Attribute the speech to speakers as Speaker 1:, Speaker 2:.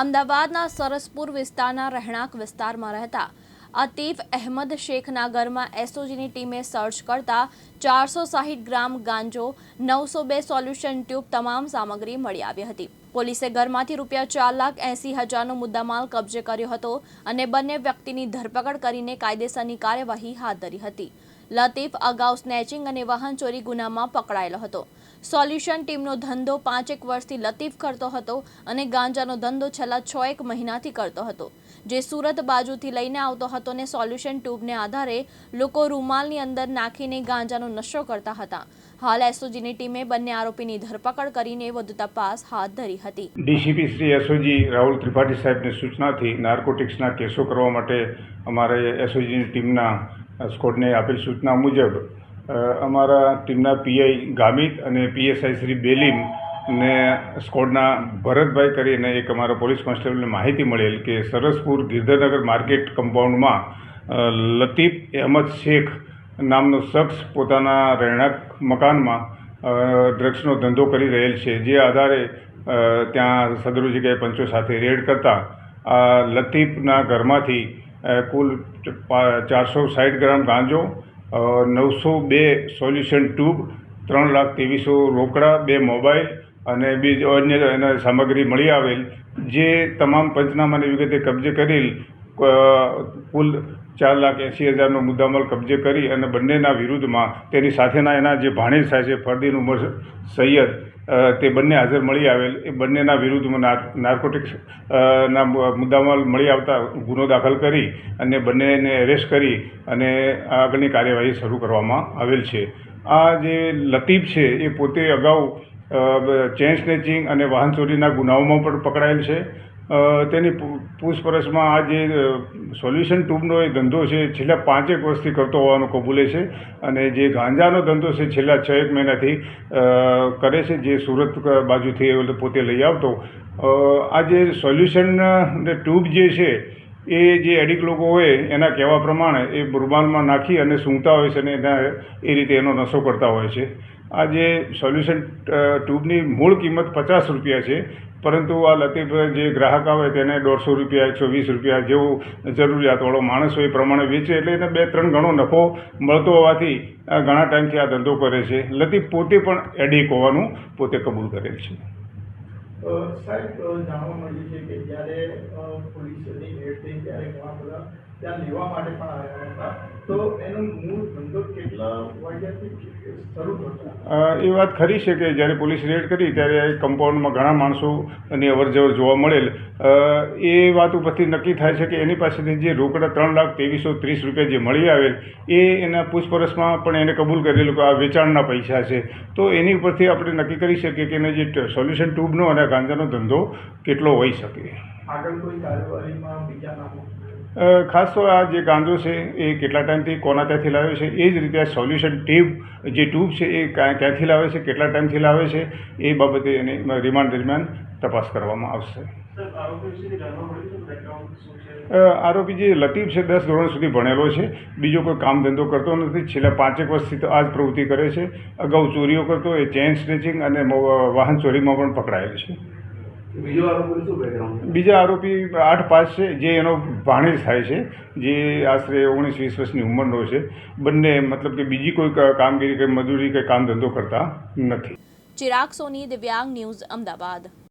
Speaker 1: અમદાવાદના સરસપુર વિસ્તારના રહેણાંક વિસ્તારમાં રહેતા અતીફ અહેમદ શેખના ઘરમાં એસઓજીની ટીમે સર્ચ કરતા ચારસો સાહીઠ ગ્રામ ગાંજો, નવસો બે સોલ્યુશન ટ્યુબ તમામ સામગ્રી મળી આવી હતી. પોલીસે ઘરમાંથી રૂપિયા ચાર લાખ એંસી હજારનો મુદ્દામાલ કબજે કર્યો હતો અને બંને વ્યક્તિની ધરપકડ કરીને કાયદેસરની કાર્યવાહી હાથ ધરી હતી. લતીફ અગાઉ સ્નેચિંગ અને વાહન ચોરી ગુનામાં પકડાયેલો હતો. સોલ્યુશન ટીમનો ધંધો પાંચેક વર્ષથી લતીફ કરતો હતો અને ગાંજાનો ધંધો છેલ્લા છ એક મહિનાથી કરતો હતો. જે સુરત બાજુથી લઈને આવતો હતો ને સોલ્યુશન ટ્યુબને આધારે લોકો રૂમાલની અંદર નાખીને ગાંજાનો નશો કરતા હતા. હાલ એસઓજીની ટીમે બંને આરોપીની ધરપકડ કરીને વધુ તપાસ હાથ ધરી હતી.
Speaker 2: ડીસીપી શ્રી એસઓજી રાહુલ ત્રિપાઠી સાહેબની સૂચનાથી નાર્કોટિક્સના કેસો કરવા માટે અમારે એસઓજીની ટીમના સ્કોડને આપેલ સૂચના મુજબ અમારા ટીમના પીઆઈ ગામિત અને પીએસઆઈ શ્રી બેલીમ ને સ્કોડના ભરતભાઈ કરીને એક અમારા પોલીસ કોન્સ્ટેબલને માહિતી મળેલ કે સરસપુર ગિરધરનગર માર્કેટ કમ્પાઉન્ડમાં લતીફ અહેમદ શેખ નામનો શખ્સ પોતાના રહેણાંક મકાનમાં ડ્રગ્સનો ધંધો કરી રહેલ છે. જે આધારે ત્યાં સદરુ જગ્યાએ પંચો સાથે રેડ કરતા લતીફના ઘરમાંથી કુલ ચારસો સાઠ ગ્રામ ગાંજો નવસો બે સોલ્યુશન ટ્યુબ, ત્રણ લાખ ત્રેવીસો રોકડા, બે મોબાઈલ અને બીજો અન્ય એના સામગ્રી મળી આવેલ. જે તમામ પંચનામાની વિગતે કબજે કરેલ કુલ ચાર લાખ એંસી હજારનો મુદ્દામાલ કબજે કરી અને બંનેના વિરુદ્ધમાં તેની સાથેના એના જે ભાણેજ થાય છે, ફરદીન ઉમર સૈયદ તે બંને હાજર મળી આવેલ. એ બંનેના વિરુદ્ધમાં નાર, નાર્કોટિક્સ ના મુદ્દામાલ મળી આવતા ગુનો દાખલ કરી અને બંનેને એરેસ્ટ કરી અને આગળની કાર્યવાહી શરૂ કરવામાં આવેલ છે. આ જે લતીફ છે, એ પોતે અગાઉ ચેન સ્નેચિંગ અને વાહન ચોરીના ગુનાઓમાં પણ પકડાયેલ છે. તેની પૂછપરછમાં આ જે સોલ્યુશન ટ્યુબનો એ ધંધો છે, છેલ્લા પાંચેક વર્ષથી કરતો હોવાનું કબૂલે છે અને જે ગાંજાનો ધંધો છે છેલ્લા છ એક મહિનાથી કરે છે, જે સુરત બાજુથી પોતે લઈ આવતો. આ જે સોલ્યુશન ટ્યુબ જે છે એ જે એડિક લોકો હોય, એના કહેવા પ્રમાણે એ રૂમાલમાં નાખી અને સૂંઘતા હોય છે અને એના એ રીતે એનો નશો કરતા હોય છે. આ જે સોલ્યુશન ટ્યુબની મૂળ કિંમત પચાસ રૂપિયા છે, પરંતુ આ લતીફ જે ગ્રાહક આવે તેને દોઢસો રૂપિયા, એકસો વીસ રૂપિયા જેવું જરૂરિયાતવાળો માણસ હોય એ પ્રમાણે વેચે એટલે એને બે ત્રણ ગણો નફો મળતો હોવાથી ઘણા ટાઈમથી આ ધંધો કરે છે. લતીફ પોતે પણ એડિક હોવાનું પોતે કબૂલ કરેલ છે.
Speaker 3: સાહેબ જાણવા મળ્યું છે કે જ્યારે પોલીસની રેડ થઈ ત્યારે ઘણા બધા ત્યાં લેવા માટે પણ આવ્યા હતા. તો એનું મૂળ
Speaker 2: એ વાત ખરી છે કે જ્યારે પોલીસ રેડ કરી ત્યારે કમ્પાઉન્ડમાં ઘણા માણસોની અવરજવર જોવા મળેલ. એ વાત ઉપરથી નક્કી થાય છે કે એની પાસેથી જે રોકડા ત્રણ લાખ ત્રેવીસો ત્રીસ રૂપિયા જે મળી આવેલ, એ એના પૂછપરછમાં પણ એને કબૂલ કરેલું કે આ વેચાણના પૈસા છે. તો એની ઉપરથી આપણે નક્કી કરી શકીએ કે એને જે સોલ્યુશન ટ્યુબનો અને ગાંજાનો ધંધો કેટલો હોઈ શકે.
Speaker 3: આગળ કોઈ કાર્યવાહીમાં બીજા નામો?
Speaker 2: ખાસ તો આ જે ગાંજો છે, એ કેટલા ટાઈમથી કોના ત્યાંથી લાવે છે, એ જ રીતે આ સોલ્યુશન ટ્યુબ જે ટ્યુબ છે, એ ક્યાં, ક્યાંથી લાવે છે, કેટલા ટાઈમથી લાવે છે, એ બાબતે એની રિમાન્ડ દરમિયાન તપાસ કરવામાં આવશે. આરોપી જે લતીફ છે, દસ ધોરણ સુધી ભણેલો છે, બીજો કોઈ કામ ધંધો કરતો નથી, છેલ્લા પાંચેક વર્ષથી તો આ જ પ્રવૃત્તિ કરે છે, અગાઉ ચોરીઓ કરતો, એ ચેન સ્નેચિંગ અને વાહન ચોરીમાં પણ પકડાયેલ છે.
Speaker 4: બીજો આરોપીનું શું બેકગ્રાઉન્ડ
Speaker 2: બીજા આરોપી આઠ પાસ છે જે એનો ભાણેજ થાય છે જે આશરે ઓગણીસ વીસ વર્ષની ઉંમરનો છે. બંને મતલબ કે બીજી કોઈ કામગીરી કે મજૂરી કે કામ ધંધો કરતા નથી.
Speaker 1: ચિરાગ સોની દિવ્યાંગ ન્યૂઝ અમદાવાદ.